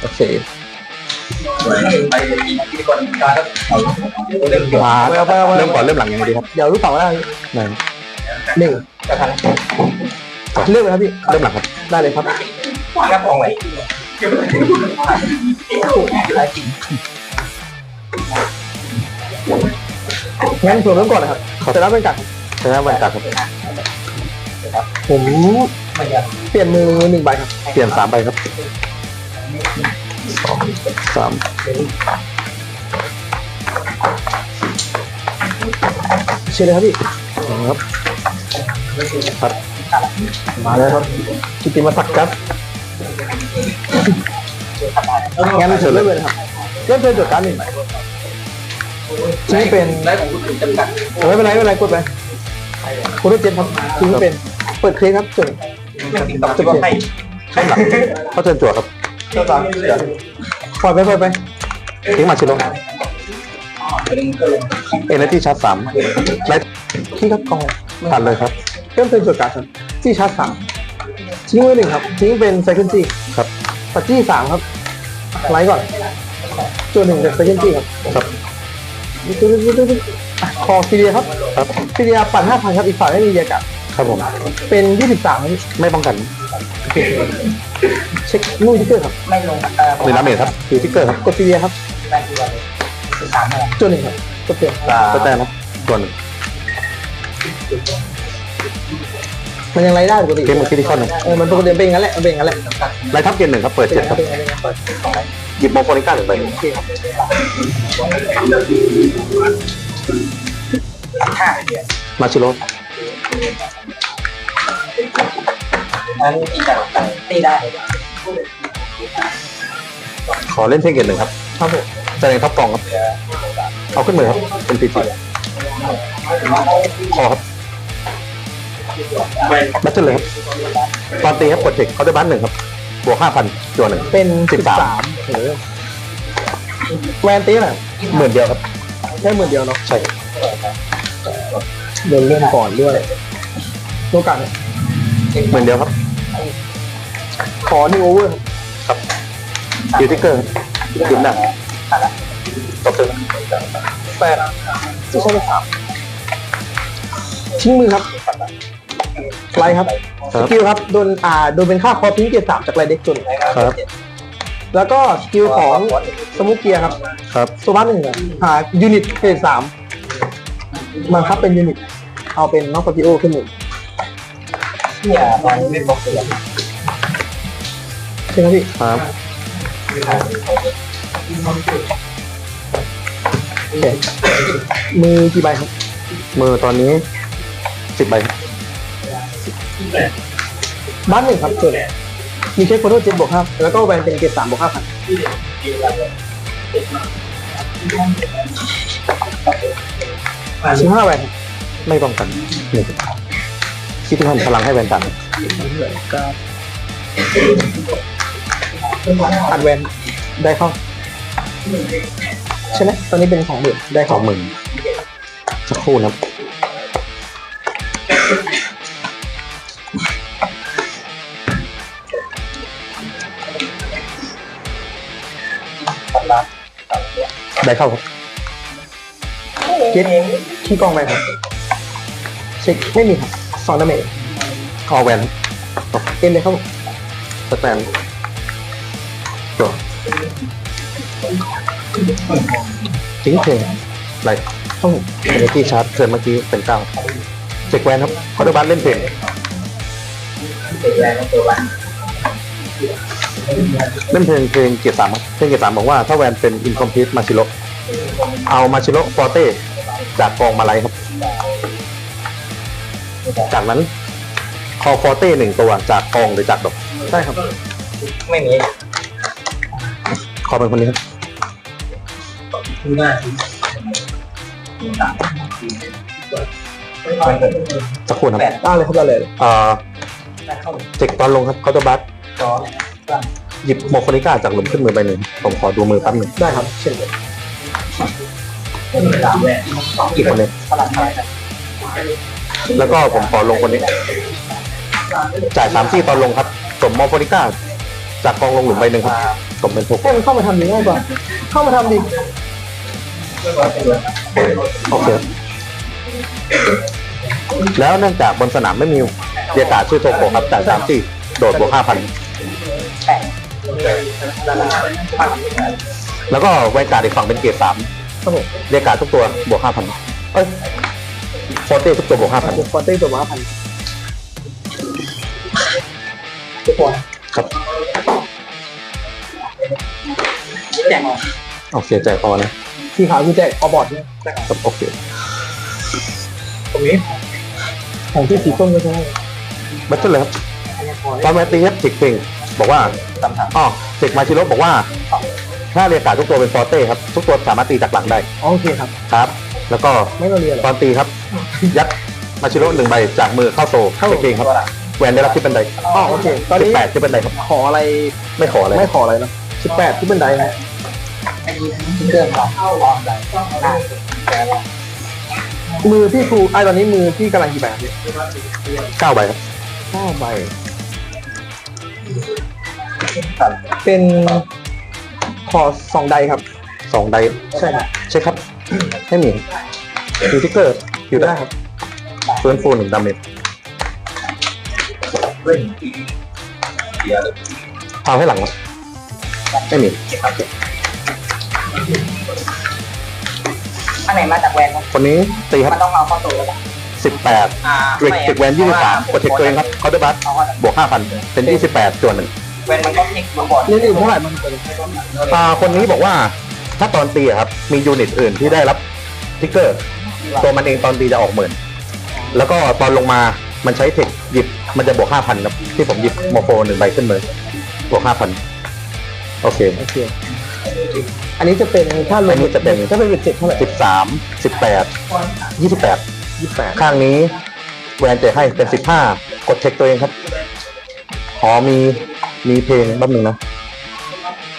โอเคไปพิธีกรครับเรื่องมาไปเอาไปเอาไปเริ่มก่อนเริ่มหลังยังไงดีครับเดี๋ยวรู้เปล่าว่าหนึ่งหนึ่งกระทันเลือกเลยครับพี่เริ่มหลังครับได้เลยครับกระปองไว้งั้นผมเริ่มก่อนนะครับเสร็จแล้วเป็นกัดชนะวันกัดครับผมเปลี่ยนมือหนึ่งใบครับ เปลี่ยนสามใบครับ สองสามเชิญเลยครับพี่ครับครับมาแล้วครับกิติมาศักดิ์ครับงั้นเชิญเริ่มเลยนะครับเริ่มเชิญจดการดหนึ่งใบที่เป็นได้ของคุณจำกัดไม่เป็นไรไม่เป็นไรกดไปคุณต้องเจ็บครับที่ไม่เป็น เปิดเคลครับจดติดต่อจะให้ข้างหลังเขาเชิญจั่วครับ เจ้าตอนเสือปล่อยไปปล่อยไปทิ้งมาชิโร่เป็นเกินเอเนจีชาร์จสามไลท์ที่ครับกองผ่านเลยครับเริ่มเป็นจดการดครับจี้ชาร์จสามทิ้งไว้หนึ่งครับทิ้งเป็นไซเคิลจี้ครับปัดจี้สามครับไลท์ก่อนจดหนึ่งจากไซเคิลจี้ครับครับอะคอฟิเลียครับครับฟิเลียปั่นห้าพันครับอีกฝ่ายไม่มีเรียกะ ครับผม เป็นยี่สิบสามครับไม่ป้องกันเช็คนู่นที่เกิดครับไม่ลงเอ่อหนึ่งน้ำเมจครับคือทิกเกอร์ครับกดฟิเลียครับแรงตัวเลยสามอะไรจดหนึ่งครับกดเปลี่ยนสแตนครับส่วนหนึ่งมันยังไล่ได้ปกติเกมมันคิดที่ข้อหนึ่งเออมันปกติเป็นอย่างนั้นแหละมันเป็นอย่างนั้นแหละไลท์ทับเกมหนึ่งครับเปิดเจ็ดครับเป็นอย่างนั้นเป็นอย่างนั้นหยิบโมโฟนิก้าหนึ่งใบโอเคครับห้ามาชิโร่ อันตีกันตีได้ขอเล่นเพลงเกมหนึ่งครับครับผมแสดงท็อปกองครับ เอาขึ้นมือครับ เป็นปีจีคอครับแบตเทิลเลยครับตอนตีครับกดเทคเขาได้บ้านหนึ่งครับ บวกห้าพันจวนหนึ่งเป็นสิสิบบสามสามโอ้โหแวนตีน่ะหมื่นเดียวครับแค่หมื่นเดียวเนาะ ใช่ เดินเล่นก่อนด้วยโอกาสเนี่ยหมื่นเดียวครับ ขอหนึ่งโอเวอร์ครับยูทิกเกอร์ยืมหนักตบตึงแปดที่ใช้ไปสามทิ้งมือครับไลท์ครับครัสบกิลครับโดนอ่าโดนเป็นค่าคอทิ้งเกียร์สามจากไรเด็กจุนครับแล้วก็สกิลของสมุกเกียร์ครับ ครับโซบัสหนึ่งอะหายูนิตเฟสสาม บังคับเป็นยูนิต เอาเป็นนอกปฏิโอขึ้นหนึ่งเนี่ยตอนเล่นบล็อกเสือใช่ไหมพี่ครับโอเคมือกี่ใบครับ มือตอนนี้สิบใบครับบ้านหนึ่งครับส่วนมีเช็คโฟโต้เจ็ดบวกห้าแล้วก็แวนเป็นเกรดสามบวกห้าพัน สิบห้าแวนครับไม่ป้องกันหนึ่งคิดที่ทำพลังให้แวนตันอัดแวนได้เข้าใช่ไหมตอนนี้เป็นของหมื่นได้สอเข้างหมื่นสักครู่นะครับได้เข้าครับ เก็ตที่กองแวนครับเช็คไม่มีครับสองดาเมจคอแวนเอ็นเลยครับสแตนตัวทิ้งเพลงไรต้องเอเนจีชาร์จเทิร์นเมื่อกี้เป็นเก้าเจ็กแวนครับคอร์ดบัสเล่นเพลงเป็นแรงตัววันเล่นเพลงเพลงเกียร์สามครับเพลงเกียร์สามบอกว่าถ้าแวนเป็นอินคอมพลีทมาชิโร่เอามาชิโร่ฟอร์เต้ จากกองมาไลครับ จากนั้นคอฟอร์เต้หนึ่งตัวจากกองหรือจากดอกได้ครับ ไม่มีคอเป็นคนนี้ครับดูหน้าสักครู่ครับได้เลยครับได้เลยเอ่อเข้าเทคตอนลงครับคอร์ดบัสจอหยิบโมโคนิก้าจากหลุมขึ้นมือไปหนึ่งผมขอดูมือแป๊บหนึ่งได้ครับเช่นเลยสามแหวน อีกคนหนึงพลังอะไรกันแล้วก็ผมขอลงคนนี้ จ่ายสามที่ตอนลงครับ สมโมโคนิก้า จากกองลงหลุมใบหนึ่งครับตบเป็นหกให้มันเข้ามาทำดีง่ายกว่า เข้ามาทำดีโอเคแล้วเนื่องจากบนสนามไม่มีเรียกการดชื่อโทโกครับแต่สามสี่โดดบวกห้าพันแล้วก็ไวการดอีกฝั่งเป็นเกียร์สาม ครับผมเรียกการดทุกตัวบวกห้าพันเอ้ยโฟเต้ทุกตัวบวกห้าพันเดี๋ยวฟอนเต้ตัวมาพันทุกคนครับแจกออกโอเคใจพอนะสีขาวคือแจกออบอร์ดเนี่ยครับโอเคตรงนี้ของที่สีส้มก็ใช่บัตเตอร์เลยครับตอนมาตีครับติกเพลงบอกว่าอ๋อติกมาชิโร่บอกว่า ถ้าเรียกการดทุกตัวเป็นฟอเต้ครับ ทุกตัวสามารถตีจากหลังได้อ๋อโอเคครับ ครับ แล้วก็ไม่ต้องเรียนหรตออนตีครับ ยัดมาชิโร่หนึ่งใบจากมือเข้าโซ่เข้าเพลงครับแหวนได้รับที่เป็นไดอ๋อโอเค ตอนสิบนี้แปดที่เป็นไดครับ ขออะไรไม่ขออะไรไม่ขออะไรนะสิบแปดที่บันไดนะเครื่องเรามือที่ครูไอ้ตอนนี้มือที่กำลังกี่แบบเนี่ยเก้าใบครับเก้าใบเป็น ขอสองใดครับ สองไดใช่ครับใช่ครับไม่มีมีทิกเกอร์อยู่ได้ได้คครับรับฟื้นฟูหนึ่งดาเมจเล่นเกียร์เท้าให้หลังครับไม่มีอันไหนมาจากแวนครับคนนี้ตีครับ มันต้องเอาเข้าตัวแล้วสิบแปดอ่าเด็กเด็กแวนยี่สิบสามกดเทคตัวเองครับเคาน์เตอร์บัสเอาเข้าบวกห้าพันเป็นยี่สิบแปดจวนหนึ่งแวนมันก็เทคมาก่อนเล่นอื่นเท่าไหร่มันเป็นอ่าคนนี้บอกว่าถ้าตอนตีอะครับ มียูนิตอื่นที่ได้รับทิกเกอร์ ตัวมันเองตอนตีจะออกหมื่นแล้วก็ตอนลงมามันใช้เทคหยิบมันจะบวกห้าพันครับที่ผมหยิบโมโฟหนึ่งใบขึ้นมือบวกห้าพันโอเคโอเค อันนี้จะเป็นถ้ารวอัมนนี้จะเป็น ถ้าเป็นเจ็ดเท่าไหร่สิบสามสิบแปดยี่สิบแปดยี่สิบแปดข้างนี้แวนเจให้เป็นสิบห้ากดเทคตัวเองครับอ๋อมี มีเพลงแป๊บหนึงนะ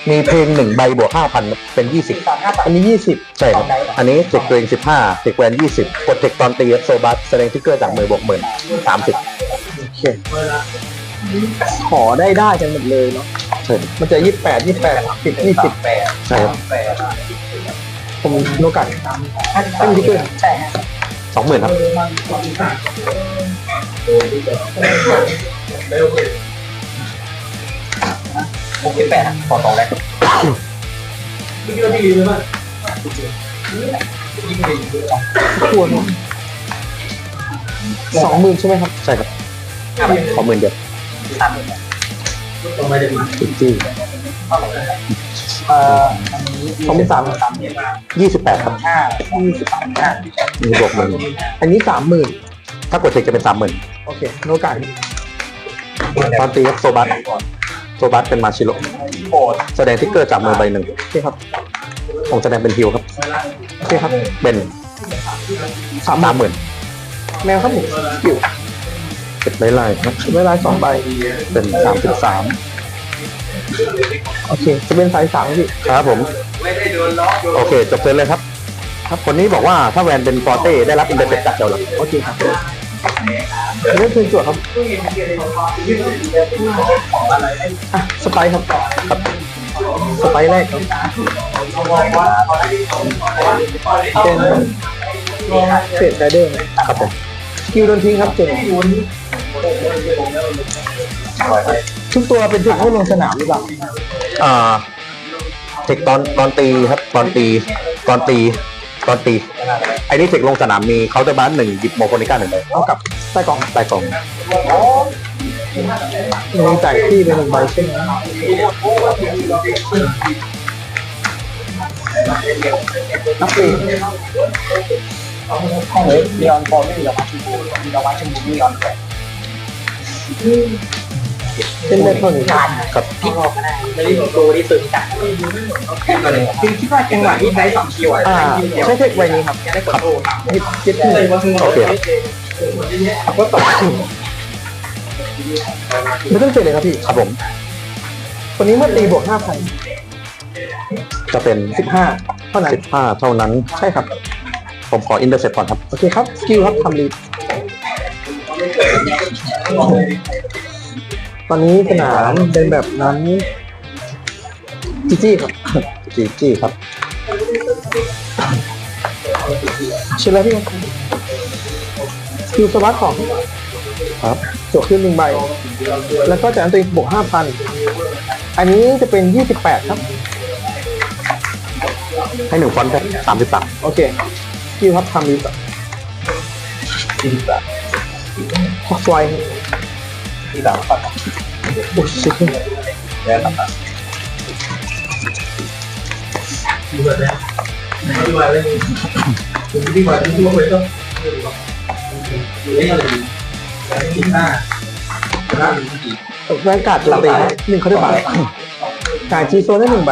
มีเพลงหนึ่งใบบวกห้าพันเป็นยี่สิบสามห้าบาทอันนี้ยี่สิบใช่ครับอันนี้เทคตัวเองสิบห้าเทคแวนยี่สิบกดเทคตอนตีโซบัสแสดงทิกเกอร์จากมือบวกหมื่นสามสิบโอเคขอได้ได้กันหมดเลยเนาะใช่มันจะยี่สิบแปดยี่สิบแปดสิบยี่สิบแปดใช่ครับแปดผมโนกัดไม่มีที่เกินใช่ฮะสองหมื่นครับ หกสิบแปดขอสองแรกควรสองหมื่นใช่ไหมครับ ใช่ครับ ขอหมื่นเดียวสามหมื่นอีกจี้เอ่ออันนี้สองหมื่นสามสามหมื่นยี่สิบแปดครับห้ายี่สิบสามห้ามีบวกหมื่นอันนี้สามหมื่นถ้ากดเทคจะเป็นสามหมื่นโอเคโนกัดตอนตีครับโซบัส โซบัสเป็นมาชิโร่โปรดแสดงทิกเกอร์จากมือใบหนึ่งโอเคครับผมแสดงเป็นฮิวครับโอเคครับเป็นสามหสามหมื่นมื่นแมวครับผมอยู่เก็บไล่ๆครับเวลาสองใบเป็นสามสิบสามโอเค จะเป็นสายสามพี่ครับผมไม่ได้โดนล็อกโดนโอเคจบเซนเลยครับ ครับคนนี้บอกว่าถ้าแวนเป็นฟอร์เต้ได้รับอินเตอร์เซ็ปจากเจ้าหลักโอเคครับ เรื่องคืนจวดครับอะสไปร์ครับครับ สไปร์แรกครับเป็นเฟดไรเดอร์ครับผมสกิลโดนทิ้งครับเจ็ดทุกตัวเป็นจุดให้ลงสนามหรือเปล่าอ่าเทคตอนตอนตีครับตอนตีตอนตี ตอนตีไอ้นี่เทคลงสนามมีเคาน์เตอร์บาร์หนึ่งหยิบโมโคนิก้าหนึ่งใบเอากับใต้กล่องใต้กล่องมีจ่ายที่เป็นหนึ่งใบใช่ไหมนับปีเฮ้ยลีออนฟอร์ไม่มีหรอกมีเราว่าชื่อลีออนแฝด เป็นเล่นเท่านี้การครับพี่พอก็ได้ไม่ได้โกที่สุดจัดคือคิดว่าจังหวะที่ได้สองคิวอะอ่าคิวเดียวใช้เทคใบนี้ครับจะได้กดโทรครับฮิตฮิตที่โอเคครับก็ต่อไม่ต้องเจ็ดเลยครับพี่ครับผมวันนี้เมื่อตีบวกห้าพันจะเป็นสิบห้าเท่านั้นสิบห้าเท่านั้นใช่ครับ ผมขออินเตอร์เซ็ปก่อนครับ โอเคครับ สกิลครับทำรีด ตอนนี้สนามเป็นแบบนั้นจีจี้ครับจีจี้ครับเชิญแล้วพี่คิวสวัสดของครับจวกขึ้นหนึ่งใบ แล้วก็จากนั้นตัวเองบวกห้าพันอันนี้จะเป็นยี่สิบแปดครับ ให้หนึ่งฟอนต์แค่สามสิบสามโอเคคิวครับทำดีแบบฮอกไวที่สามปัด โอ้ชิคแล้วตัดดีกว่าแล้วดีกว่าเลยดีกว่าที่ว่าไปก็อยู่ได้เลยที่ห้าห้าหนึ่งกี่แวนการ์ดลาเต้หนึ่งเขาได้บาทจ่ายจีโซนได้หนึ่งใบ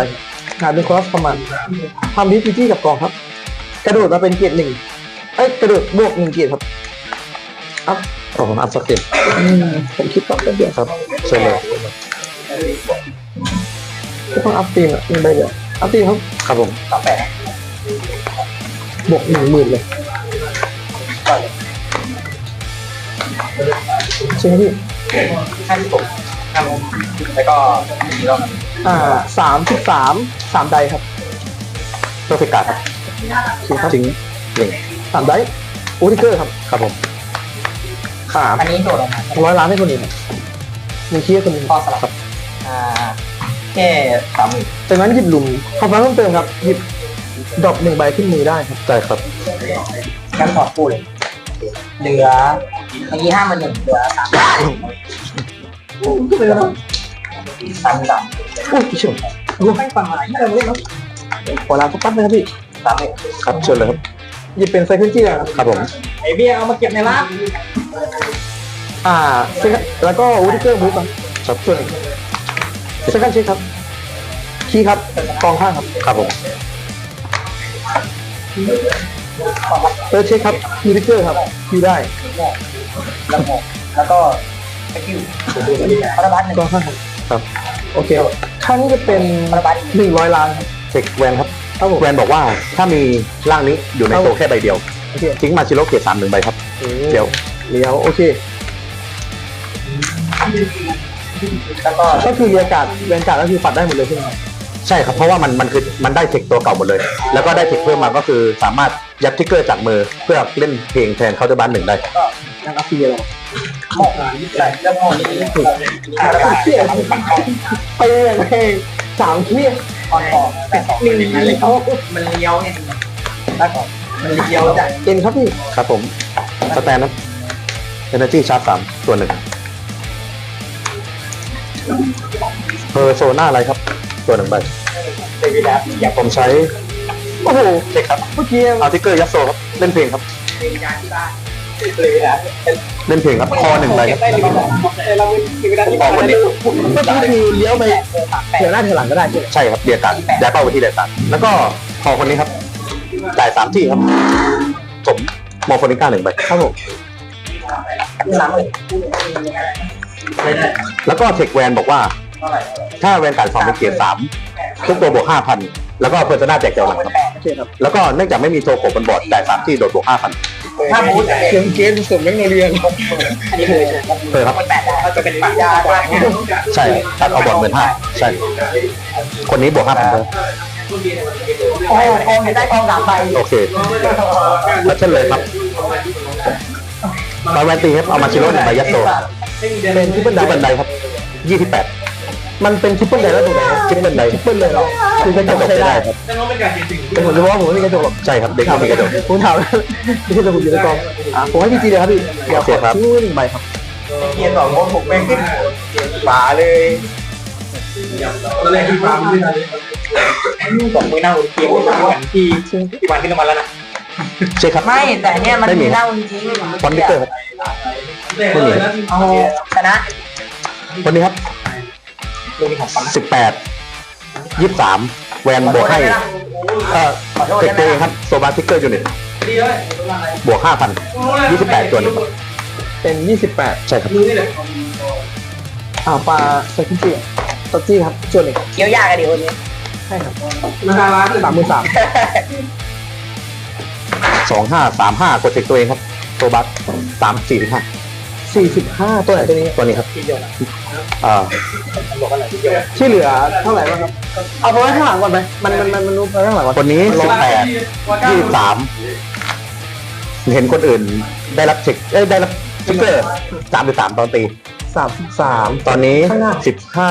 หาเป็นคอสคอมมานด์ทำดีจีจี้กับกองครับ กระโดดมาเป็นเกียร์หนึ่งเอ้ยกระโดดบวกหนึ่งเกียร์ครับอัพโอ้ผมอัพสกเต็มอืมผมคิดว่าเป็นเดียวครับ เชิญเลยก็ต้องอัพตีมอะหนึ่งใบเดียวอัพตีมครับครับผมสามแปดบวกหนึ่งหมื่นเลยใช่ไหมพี่ห้าสิบหกห้าโมงแล้วก็มีรอบอ่าสามสิบสามสามไดครับเพื่อฟิกการ์ดครับถูกครับจริงหนึ่งสามไดอูทิเกอร์ครับ ครับผมขาอันนี้โดดออกมาร้อยล้านให้คนอื่น หนึ่งคีย์คนหนึ่งพอสลับอ่าแค่สามหมื่นจากนั้นหยิบหลุมขอฟังเพิ่มเติมครับหยิบดรอปหนึ่งใบขึ้นมือได้ครับได้ครับงั้นถอดคู่เลยเหลือเมื่อกี้ห้าหมื่นหนึ่งเหลือสามสามสามอุ้ยเฉยรวมให้ฟังอะไรที่เราเล่นครับขอลาสักแป๊บนึงครับพี่สามหมื่นครับเชิญเลยครับหยิบเป็นไซเคิลจี้แล้วครับครับผมไอเบี้ยเอามาเก็บในร้าน อ่าเซคันแล้วก็อูทิเกอร์บูฟครับครับส่วนเซคันเช็คครับคีย์ครับกองข้างครับครับผมเตอร์เช็คครับยูทิเกอร์ครับคิวได้แล้วหมกแล้วก็สกิลพาราบัตหนึ่งกองข้างครับครับโอเคข้างนี้จะเป็นพาราบัตหนึ่งร้อยล้านครับเช็คแวนครับครับผมแวนบอกว่าถ้ามีร่างนี้อยู่ในครับโตแค่ใบเดียวโอเคทิ้งมาชิโร่เกียร์สามหนึ่งใบครับเดี๋ยวเลี้ยวโอเค แล้วก็ก็คือเรียกการ์ดเรียนการ์ดก็คือปัดได้หมดเลยใช่ไหมครับใช่ครับ เพราะว่ามันมันคือมันได้เทคตัวเก่าหมดเลย แล้วก็ได้เทคเพิ่มมาก็คือสามารถยัดทิกเกอร์จากมือเพื่อเล่นเพลงแทนเคาน์เตอร์บันหนึ่งได้นั่นอัพเดียวหมกใส่แล้วหมกนี้พาราบัตเที่ยไปเลยไปสามเที่ยออนต่อแปดสองหนึ่งมันเลี้ยวมันเลี้ยวไงแล้วก็มันเลี้ยวจากเอ็นครับพี่ ครับผม สแตนนะเอเนจีชาร์จสามตัวหนึ่ง เพอร์โซนาอะไรครับ ตัวหนึ่งใบเดวิดแล้วอยากผมใช้ โอ้โหเช็คครับ เมื่อกี้เอาทิกเกอร์ยัดโซครับ เล่นเพลงครับ เป็นยาที่บ้านเลยนะเล่นเพลงครับ คอหนึ่งใบครับได้ดีกว่าเราเดวิดที่อบ้าอนกวันนี้เมื่อกี้คือเลี้ยวไปสามแปดเดี๋ยวหน้าเดี๋ยวหลังก็ได้ใช่ไหมใช่ครับ เดียการย้ายเป้าไปที่เดียการแล้วก็คอคนนี้ครับ จ่ายสามที่ครับผมมอร์โฟนิก้าหนึ่งใบครับผมสาม หมื่นแล้วก็เทคแวนบอกว่าถ้าแวนการดฟอร์มเป็นเกียร์สามทุกตัวบวกห้าพันแล้วก็เพอร์ซนาแจกเจ้าหลังครับโอเคครับแล้วก็เนื่องจากไม่มีโจโกบนบอร์ดจ่ายสามที่โดดบวกห้าพันถ้าบูธเสียงเกมเสริมแมกโนเลียนอันนี้เลยเคยครับมันแปดได้ก็จะเป็นปัญญาได้ใช่ตัดเอาบอร์ดหมื่นห้าใช่ คนนี้บวกห้าพันเลยโอ้โหกองได้กองสามใบโอเคแล้วเช่นเลยครับตอนแวนตีครับเอามาชิโร่หนึ่งใบยัดโซ เป็นทริปเปิลไดที่บันไดครับยี่สิบแปดมันเป็นทริปเปิลไดแล้วถูกไหมทริปเปิลไดทริปเปิลเลยเหรอคือกระจกใช้ได้ครับแต่ผมจะบอกว่าผมไม่มีกระจกหรอกใช่ครับเด็กไม่มีกระจกผมถามนี่คือผมอยู่ในกองอะผมให้พี่จีเลยครับพี่เดี๋ยวโอขเคอครับทิ้งไว้หนึ่งใบครับเกียร์สองโมงหกแม่งขึ้นฝาเลยตอนแรกที่ฟาร์มไม่ทันเลยสองมือหน้าหุ่นเกียร์เหมือนที่ที่วันขึ้นมาแล้วนะใช่ครับไม่แต่เนี่ยมันไม่มีมีเน่าจริงฟอนต์ดิเกอร์ ครับแรกเลยนะเอาชนะคนนี้ครับดูมีของฟังสิบแปดยี่สามแวนบวกให้เอ่อขอโทษเด็กได้ตัวไหมเองครับโซบาทิกเกอร์ยูนิตดีเลยบวกห้าพันยี่สิบแปดตัวหนึ่งเป็นยี่สิบแปดใช่ครับมือนี่แหละอ่าปลาไซคิเจียตัดจี้ครับส่วนหนึ่งเคี้ยวยากอะดิคนนี้ใช่ครับราคาร้านเลยสามหมื่นสามสองห้าสามห้ากดเด็กตัวเองครับโซบัสสามสี่ห้า สี่สิบห้าตัวไหนตัวนี้ตัวนี้ครับทีเดียวนะอ่าบอกว่าอะไรทีเดียวที่เหลือเท่าไหร่บ้างครับเอาไปไว้ข้างหลังก่อนไหมมันมันมันมันรู้ไปข้างหลังก่อนคนนี้สิบแปดยี่สิบสามเห็นคนอื่นได้รับเช็คเอ้ยได้รับทิกเกอร์สามสิบสามตอนตีสามสิบสามตอนนี้ข้างหน้าสิบห้า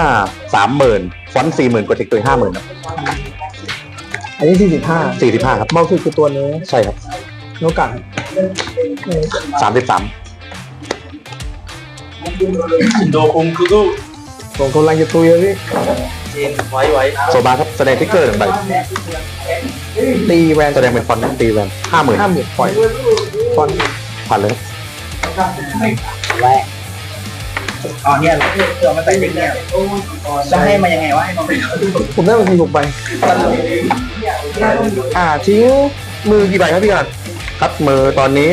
สามหมื่นฟอนต์สี่หมื่นกดเทคตัวห้าหมื่นอันนี้สี่สิบห้าสี่สิบห้าครับเบาสุดคือตัวนี้ใช่ครับโนกะสามสิบสาม โดคุงคือกูผมกำลังจะตุยแล้วพี่จีนไว้ไว้โซบาครับแสดงทิกเกอร์หนึ่งใบตีแวนแสดงเป็นฟอนต์ตีแวนห้าหมื่นห้าหมื่นปล่อยฟอนผ่านเลยครับแรกอ๋อเนี่ยเดี๋ยวมันใส่เด็กเนี่ยจะให้มายังไงวะให้มันไปผมได้มาทีหกใบอ่าทิ้งมือกี่ใบครับพี่กัน ครับมือตอนนี้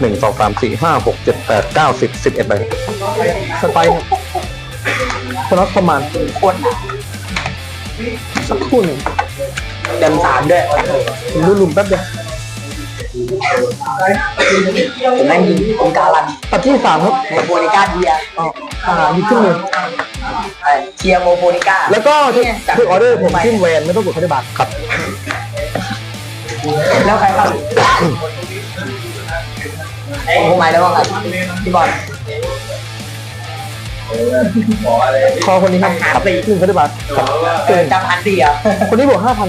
หนึ่งสองสามสี่ห้าหกเจ็ดแปดเก้าสิบสิบเอ็ดใบสไปร์ครับคนรับประมาณคนสักครู่หนึ่งเดินสามด้วยผมดูลุมแป๊บเดียวผมนั่งยิงผมการันปัจที่สามครับโมโบนิก้าเดียอ๋ออ่าหยิบขึ้นมือเชียร์โมโบนิก้าแล้วก็คือออเดอร์ผมขึ้นแวนไม่ต้องกดคาร์ดบัตรครับ แล้วใครเข้าผมหมายแล้วว่าไงพี่บอลคอคนนี้ครับหาสี่หนึ่งคาร์ดบัตรเกินจำพันสี่อะคนนี้บวกห้าพัน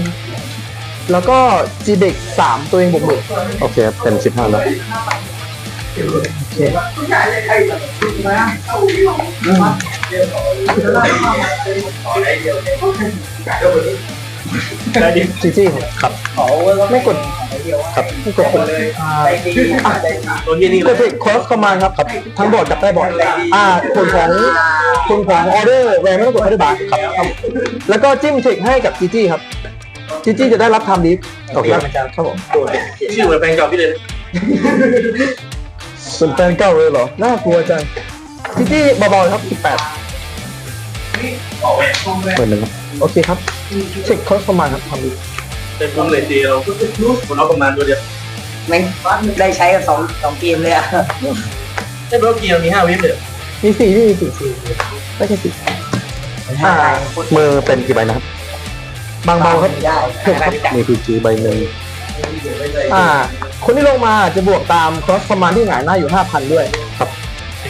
แล้วก็จีเด็กสามตัวเองบวกหมื่นโอเคครับเป็นสิบห้าแล้วโอเค จีจี้ครับไม่กดครับไม่กดกดตัวที่นี่กดผิดคอสคอมมานด์ครับครับ ทั้งบอร์ดกับใต้บอร์ดอ่าผลของผลของออเดอร์แวนไม่ต้องกดคาร์ดบัตรครับครับ แล้วก็จิ้มเทคให้กับจีจี้ครับจีจี้จะได้รับไทม์ลิฟต์โอเคครับผมชื่อเหมือนแฟนเก่าพี่เลยเป็นแฟนเก่าเลยเหรอ น่ากลัวจังจีจี้เบาๆครับ 18เปิดหนึ่งครับ โอเคครับเช็คคอสประมาณครับทำดีเป็นมุมเลยตีเราคนเอาประมาณตัวเดียวแม่งได้ใช้กันสองสองเกมเลยอะใช่เพราะเกียร์มีห้าวิปเลยมีสี่พี่มีสี่ได้แค่สี่อ่ามือเป็นกี่ใบนะครับบางเบาครับได้ถูกครับมีพีจีใบหนึ่งอ่า คนที่ลงมาจะบวกตามคอสประมาณที่หงายหน้าอยู่5,000ด้วย ครับ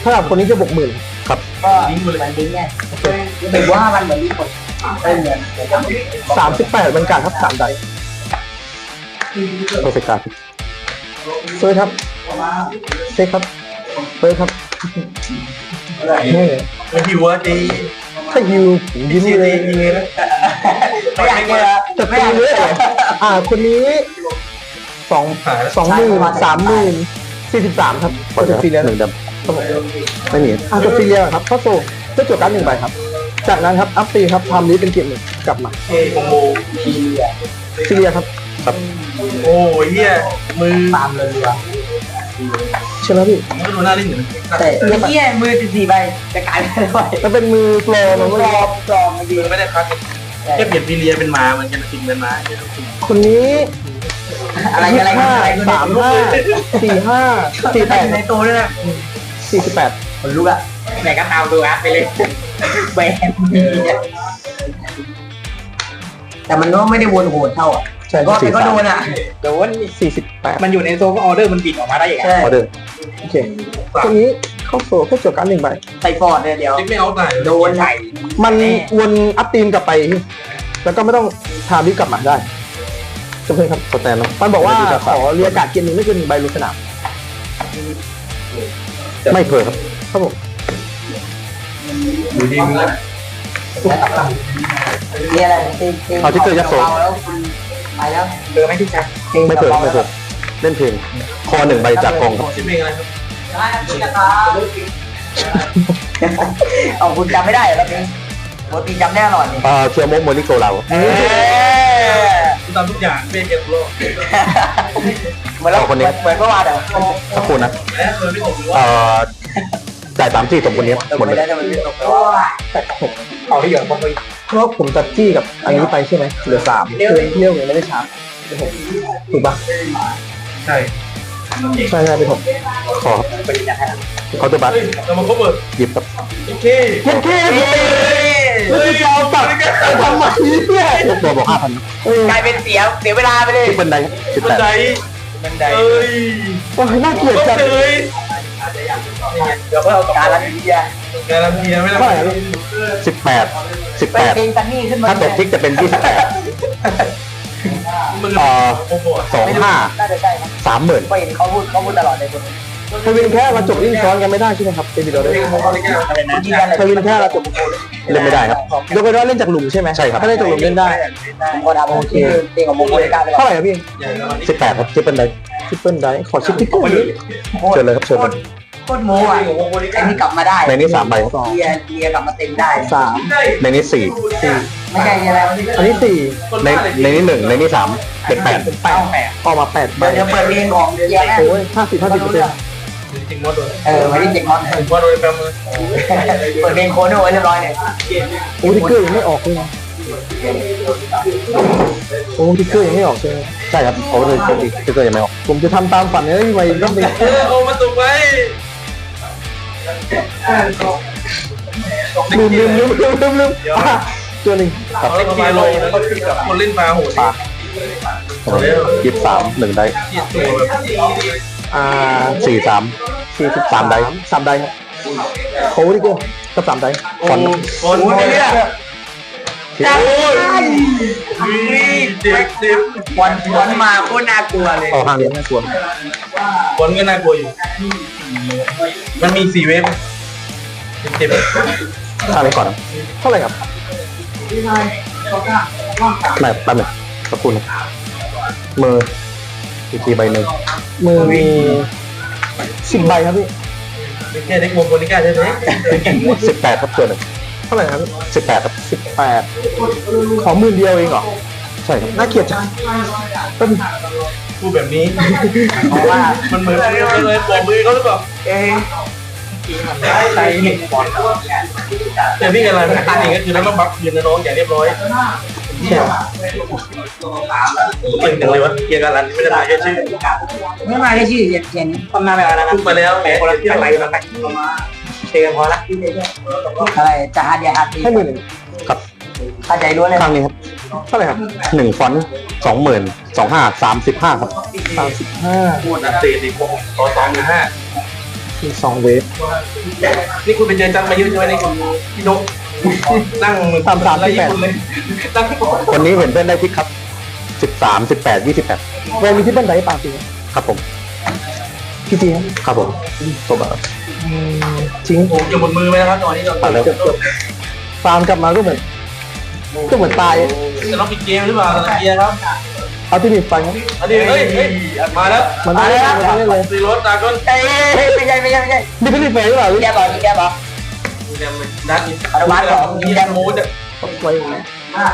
ถ้ากับคนนี้จะบวกหมื่นครับก็มันดิ้งไงถือว่ามันเหมือนดิ้งคน ได้เงิน38บรรยากาศครับ3ใดโปรเฟกาเฟิร์สครับเซ็กครับเฟิร์สครับนี่มันหิวอะตีถ้าฮิวผมยิ้มเลยยิงเลยนะไม่อยากเจอจะตีเลยเหรออ่าคนนี้สองสองหมื่นสามหมื่นสี่สิบสามครับขอก็จะจะฟรีแล้วหนึ่งดครับผมำไม่มีอ่าจะฟรีแล้วครับเข้าโซ่เพื่อจดการดหนึ่งใบครับ จากนั้นครับอัพตีครับทำนี้เป็นเกียร์หนึ่งกลับมาเอ้คอมโบฟรีแล้วครับโอ้ยเฮียมือตามเลยดีกว่าใช่ไหมพี่มันก็ดูน่าเล่นอยู่นะแต่ไอ้เหี้ยมือสิบสี่ใบจะกลายเป็นอะไรมันเป็นมือโปรมันปก็ลอมปลอมมาดีมือไม่ได้คัดแค่เปลี่ยนพีเรียเป็นมามันจะติงเป็นมาเดี๋ยวต้องติงคนนี้อะไรอะไรห้าอะไรสามห้าสี่ห้าสี่แปดในตัวด้วยนะสี่สิบแปดคนลุกอะ ไหนก็ตามดูอะไปเลยแบนแต่มันก็ไม่ได้วนโหดเท่าอะใช่ก็แต่ก็โดนอะโดนสี่สิบแปดมันอยู่ในโซนออเดอร์มันบิดออกมาได้ยังไงออเดอร์โอเคคนนี้เข้าโซ่แค่จดการดหนึ่งใบใส่ฟอร์ดเนี่ยเดี๋ยวไม่เอาไหนโดนใส่มันวนอัพตีมกลับไป แล้วก็ไม่ต้องทาบิกลับมาได้จำเป็นครับสแตนแล้วมันบอกว่าขอเรียกการดเกียร์หนึ่งไม่เกินหนึ่งใบลงสนามไม่เพอครับครับผม อยู่ดีมึงนี่อะไรตีตีแล้วคุณไปแล้วเจอไม่ที่ชัดไม่เพอไม่เพอเล่นเพลง คอหนึ่งใบจากกองครับชิปเองอะไรครับเอาคุณจำไม่ได้เหรอพี่โมตีจำแน่นอนนี่เอ่อเคียวโมโมริโกเรากูทำทุกอย่างเป็นเกียร์โลกเหมือนเราเหมือนเมื่อวานเดี๋ยวสักครู่นะและเคยไม่ตกหรือว่าเอ่อ จ่ายสามสี่สมคนนี้หมดไม่เลยได้แต่มันตกไปว่าเอาที่เหลือพอไปเพราะผมจัดจี้กับอันนี้ไปใช่ไหมเหลือสามเรื่องเรื่องยังไม่ได้ชาร์จเป็นหกถูกปะใช่ใช่ใช่เป็นหกขอครับไปยันให้เขาน์เตอร์บัตเฮ้ยเรามาครบเบิร์ดหยิบครับโอเคเย็นแค่แล้วจะเอากลับไปทำไมเนี่ยทุกตัวบอกห้าพันเออกลายเป็นเสียเสียเวลาไปเลยที่บันไดสิบบัแปนดไดบันไดเอ้ยโอ้ยน่าเกลียดต้องจังเลย เดี๋ยวเพื่อเอาการันตีอะการันตีไม่ได้เท่าไหร่ครับสิบแปดสิบเป็แปนดเพลงซันนี่ขึ้นมาถ้าตกทิกจะเป็นยี่สิบแปดมึงเอ่อโอ้โหสองห้าน่าจะใช่นะสามหมื่นก็เห็นเขาพูดเขาพูดตลอดเลยคน ทวินแค่เราจบยิ่งซ้อนกันไม่ได้ใช่ไหมครับเป็นวิดีโอได้อะไรนะยืนยันเลยทวินแค่เราจบเล่นไม่ได้ครับยกเว้นว่าเล่นจากหลุมใช่ไหมใช่ครับถ้าเล่นจากหลุมเล่นได้ผมก็ทำโอเคเพลงของโมโมเลกาไปแล้วเท่าไหร่ครับพี่สิบแปดครับที่บันไดทริปเปิลไดขอชิปติ๊กเกอร์นิดเชิญเลยครับเชิญเลยโคตรโมอะไอ้นี่กลับมาได้ในนี้สามใบครับเลียเลียกลับมาเต็มได้สามในนี้สี่ไม่ใช่ใช่ไหมอันนี้สี่ในในนี้หนึ่งในนี้สามเป็นแปดแปดแปดออกมาแปดใบเดี๋ยวเปิดเพลงของเลียแม่โอ้ยห้าสิบห้าสิบเปอร์เซ็นต์ จริงว่าโดนเออไม่ได้เจ็บมอนผมว่าโดนแปมเลยเปิดเพลงโคโน่ไว้เรียบร้อยเลยโอ้ทิกเกอร์ยังไม่ออกเลยนะโอ้ทิกเกอร์ยังไม่ออกใช่ไหมใช่ครับเขาเลยที่ที่เกิดยังไม่ออกผมจะทำตามฝันเลยพี่ไว้รอบหนึงเออเอามาตุกไว้ลืมลืมลืมลืมลืมลืมอะตัวหนึ่งเอาเล่นเกียร์ลงแล้วก็ขึ้นกับคนเล่นปลาโหดปลายี่สิบสามหนึ่งได้ เกียร์ตัวแบบอ่าสี่สามสี่สิบสามได้สามได้ครับโค้ดิเกอร์ก็สามได้ฟอนต์คนเนี่ยโอ้ยเจ็บเจ็บวันวันมาโคตรน่ากลัวเลยออกห้างเลี้ยงน่ากลัวบอลก็น่ากลัวอยู่ มันมีสี่เวฟเจ็บห้างเลี้ยงก่อนนะเท่าไหร่ครับไม่แป๊บหนึงสักครู่นะมือ อีกทีใบหนึ่งมือมีสิบใบครับพี่แค่เด็กวงโบนิก้าใช่ไหมสิบแปดครับตัวหนึ่งเท่าไหร่ครับสิบแปดครับสิบแปดขอหมื่นเดียวเองเหรอ ใช่ครับน่าเกลียดจังเป็นพูดแบบนี้เพราะว่ามันเหมือนเลยปลอมมือเขาหรือเปล่าเอ๊ะใช่แต่พี่อะไรมันจริงก็คือแล้วต้องบัฟยืนนะน้องอย่างเรียบร้อย แค่เก่งจังเลยวะเกียร์การันไม่ได้มาแค่ชื่อไม่มาแค่ชื่อเขียนคนมาแบบอะไรนะพูดมาแล้วแหมคนละที่ไปคนละไปเจอพอละอะไรจะฮาร์ดยาฮาร์ดดีให้หมื่นหนึ่งครับเข้าใจด้วยเลยข้างนี้ครับเท่าไหร่ครับหนึ่งฟอนต์สองหมื่นสองห้าสามสิบห้าครับสามสิบห้าพูดอัปเดตอีกขอสองหรือห้ามีสองเวฟนี่คุณไปเจอจังมาเยอะใช่ไหมนี่คุณพี่นก นั่งอะไรญี่ปุ่นเลยนั่งคนนี้เห็นเพื่อนได้ทิกครับสิบสามสิบแปดยี่สิบแปดเวฟมีที่บันไดปากจริงครับผมพี่จีครับครับผมจบแล้วครับอืมทิ้งผมจะหมดมือไหมนะครับตอนนี้เราตัดแล้วเกือบเกือบฟาร์มกลับมาก็เหมือนก็เหมือนตายจะต้องปิดเกมหรือเปล่าตะเกียครับเอาที่มีไฟครับอันนี้เฮ้ยเฮ้ยมาแล้วมันต้องเล่นมันต้องเล่นเลยซีรถตาก้นเอ้ยไม่ใช่ไม่ใช่ไม่ใช่นี่พี่รีเฟรหรือเปล่ามีแกบอกมีแกบอก ดักมีแดงมูดไว้อย่างนี้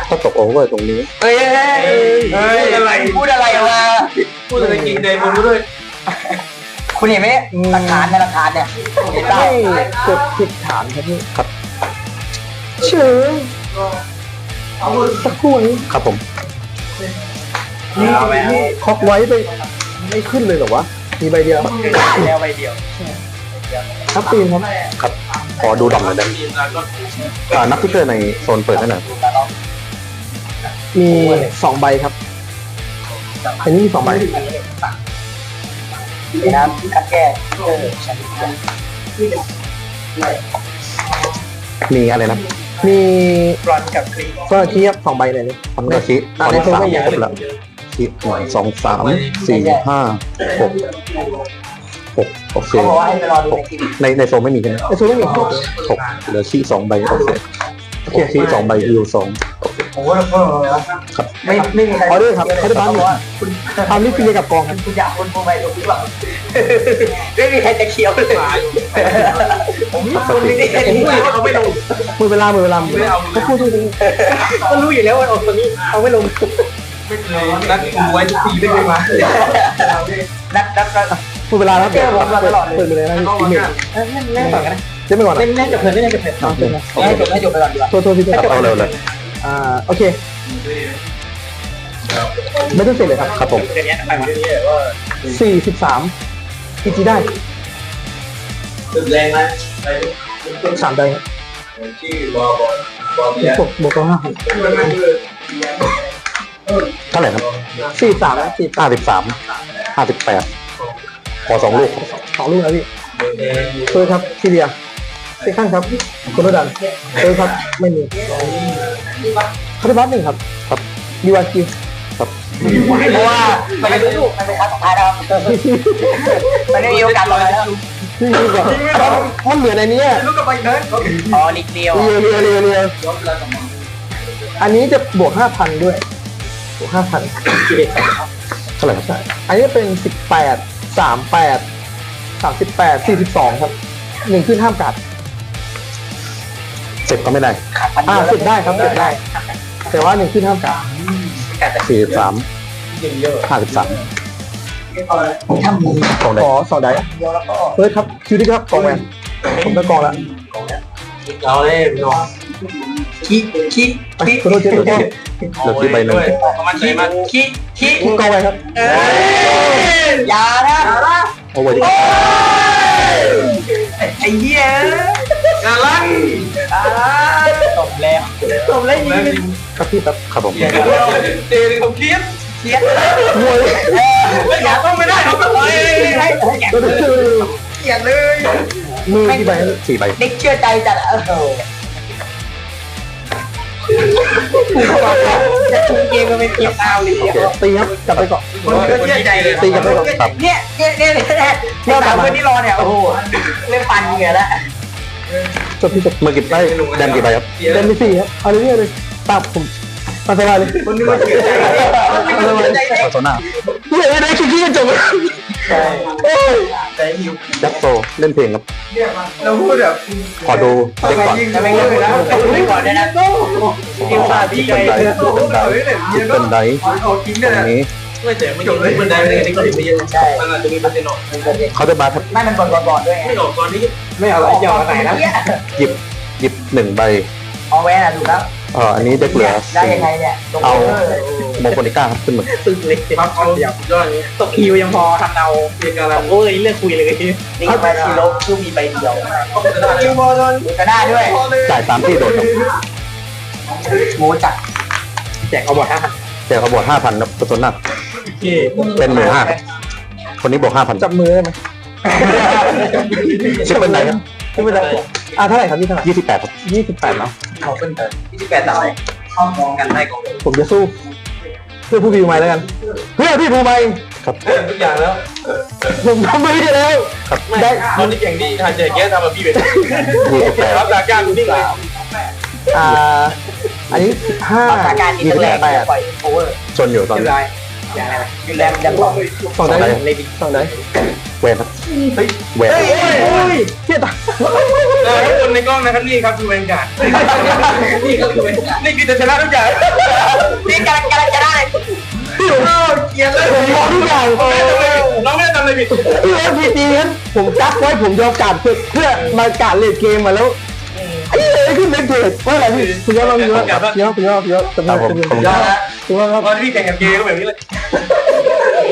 ก็ตกโอเวอร์ตรงนี้ เฮ้ยเฮ้ยเฮ้ยอะไรพูดอะไรวะพูดอะไรกินแดงมูดด้วยคุณเห็นไหมหลักฐานในหลักฐานเนี่ยเห็นได้กดผิดฐานครับพี่ครับเชื่อสักครู่นี้ครับผมนี่คอกไว้ไปไม่ขึ้นเลยหรอวะมีใบเดียวแล้วใบเดียวครับปีนครับครับ ขอดูดอกหน่อยได้ไหมอ่านับที่เกิดในโซนเปิดได้หน่อยมีสองใบครับอันนี้มีสองใบนะครับคัดแก้เออฉันมีอะไรนะ มีรอนกับครีก็เทียบสองใบเลยเลยฟอนต์กระชิฟอ่าอนในต์โซนสามไม่ใหญ่ครบแล้วชิหนึ่งสองสามสี่ห้าหก หกโอเคเขาบอกว่าให้ไปรอดูในคลิปในในโซนไม่มีใช่ไหมไอโซนไม่มีครับหกเหลือชีสองใบโอเคโอเคชีสองใบยูสองโอ้โหโอ้โหเลยวะครับไม่ไม่มีใครออเดอร์ครับออเดอร์บ้านหนึ่ง คุณทำนี่ฟิลกับกองครับคุณอยากคนโมบายถูกหรือเปล่าไม่มีใครจะเคี้ยวเลยผมคนไม่ได้ผมรู้ว่าเขาไม่ลงหมดเวลาหมดเวลาหมดเวลาเขาพูดทุกทีก็รู้อยู่แล้วว่าเอาตัวนี้เอาไม่ลงไม่เคยนัดกูไว้ทุกทีไม่เคยมานัดนัด นัดหมดเวลาแล้วเดี๋ยวเปิดเปิดไปเลยนะเข้าอีมากหนึ่งเล่นต่อกันนะเล่นไปก่อนนะเล่นเล่นกับเพื่อนเล่นกับเพื่อนเอาเล่นนะให้จบให้จบไปก่อนดีกว่าโทษโทษพี่ครับเอาเร็วเลยอ่าโอเคไม่ต้องเสร็จเลยครับครับผมเดี๋ยวนี้ไปมาสี่สิบสามพีจีได้ตึกแรงนะสามได้ครับชื่อวอลบอลบวกบวกก็ห้าพันเท่าไหร่ครับสี่สามนะสี่ห้าสิบสามห้าสิบแปดข อสองลูกสองลูกนะพี่เฟิร์สครับซีเรียเซคันด์ครับคุณรดันเฟิร์สครับไม่มีคาร์บัสหนึ่งครับ ครับดีวาคิวครับเพราะว่ามันเป็นลูกมันเป็นครั้งสุดท้ายแล้วครับมันไม่มีโอกาสลอยแล้วนี่ดีกว่ามันเหมือนในนี้ลูกกับไปเนิร์ดอ๋อนิดเดียวเรียวเรียวเรียวเรียวอันนี้จะบวกห้าพันด้วยบวกห้าพันเท่าไหร่ครับอันนี้เป็นสิบแปด สามแปดสามสิบแปดสี่สิบสองครับหนึ่งขึ้นห้ามกัดสิบก็ไม่ได้อ่าสิบได้ครับสิบได้ แต่ว่าหนึ่งขึ้นห้ามกัดสี่สิบสามห้าสิบสามตรงไหนขอสองได้เฟิร์สครับคิวที่ครับกองแวนผมได้กองแล้วเอาเลยพี่น้อง คิคิไปคิขอโทษเจ๊ขอโทษเหลือที่ใบหนึ่งเขามั่นใจมากคิคิกองแวนครับเอ้ยอย่านะโอ้โหไอ้เหี้ยงานลั่นอ่าจบแล้วจบแล้วยิงครับพี่ครับครับผมเตะเขาเครียดเสียมวยไม่อยากต้องไม่ได้เขาก็ไปเสียเลยมือที่ใบสี่ใบเด็กเชื่อใจจัดอะเออ จะชุเกมก็เป็นเกมเอาเลยตีครับกลับไปก่อนคนก็เชื่อใจเลยตีกันไปก่อนครับเนี่ยเนี่ยเนี่ยเนี่ยเนี่ยสามคนที่รอเนี่ยโอ้โหเล่นปันเหงื่อแล้วจบที่จบเมื่อกี้ได้แดมกี่ใบครับเดนมีสี่ครับเอาเรื่อยๆเลยตับผมมาสบายเลยคนนึกว่าเชื่อใจโอโซน่าเฮ้ยได้คิดที่จบ ใจหิวยักโซเล่นเพลงครับ เราพูดแบบขอดูเด็กก่อนจะไม่เลิกนะไม่ก่อนเลยนะกินซาดีใจเป็นไดเป็นไดเอาทิ้งตเลรงนี้ไม่แต่ไม่จบเลยมันได้ไม่ได้นี่ก็ไม่เยอะใช่มันอาจจะมีเปอร์เซ็นต์ออกเขาจะบาร์ครับไม่มันก่อนก่อนด้วยไม่ออกตอนนี้ไม่เอาอะไรยาวไหนนะหยิบหยิบหนึ่งใบเอาแว่นอะถูกแล้ว เอ่ออันนี้เด็กเหลือได้ยังไงเนี่ยตรงเอาเออโมโคนิก้าครับขึ้นมือตึกเลยปั๊บเอาสุดยอดนี้ตกคิวยังพอทำเอาเรียนการันโอ้ยเลือกคุยเลยนี่มาชิโร่คือมีใบเดียวคิวบอลนก็ได้ด้วยจ่ายตามที่โดนครับโมจัดแจกเอาบอดห้าแต่เขาบวกห้าพันครับโอโซน่าโอเคเป็นหมื่นห้าคนนี้บวกห้าพันจับมือได้ไหม ชิปเป็นไดครับไม่ได้อ่าเท่าไหร่ครับพี่เท่าไหร่ยี่สิบแปดครับยี่สิบแปดเนาะเขาเป็นที่สิบแปดต่อไปเข้ามองกันได้ก่อนผมจะสู้เพื่อผู้พิวไม้แล้วกันเพื่อพี่ภูไม้ครับทุกอย่างแล้วผมทำไม่ได้แล้วได้คนที่เก่งดีหาเจอแก้ทำแบบพี่เป็นยี่สิบแปดรับจากการดูนิ่งเลยอ่าอันนี้สิบห้าสถานการณ์อินเตอร์แลนด์ปล่อยโอเวอร์ชนอยู่ตอนนี้อย่างไรยูแลมยังบอกสองได้สองได้เลดี้สองได้ แหวนครับแหวนเฮ้ยเฮ้ยเฮียตาทุกคนในกล้องนะครับนี่ครับคือเวนการนี่ก็คือนี่คือจะชนะทุกอย่างนี่กำลังกำลังจะได้เกียร์เลยผมมองทุกอย่างน้องไม่ได้ทำอะไรผิดพี่เอฟพีจีนั้นผมจักไว้ผมยอมการเพื่อเพื่อมาการเล่นเกมมาแล้วไอ้เลยขึ้นเล่นเกมว่าอะไรพี่คุณยอดคุณยอดคุณยอดคุณยอดคุณยอดคุณยอดคุณยอดคุณยอดคุณยอดตอนที่พี่แข่งกับเกย์ก็แบบนี้เลยเอ้ดียังทำเหมือนดี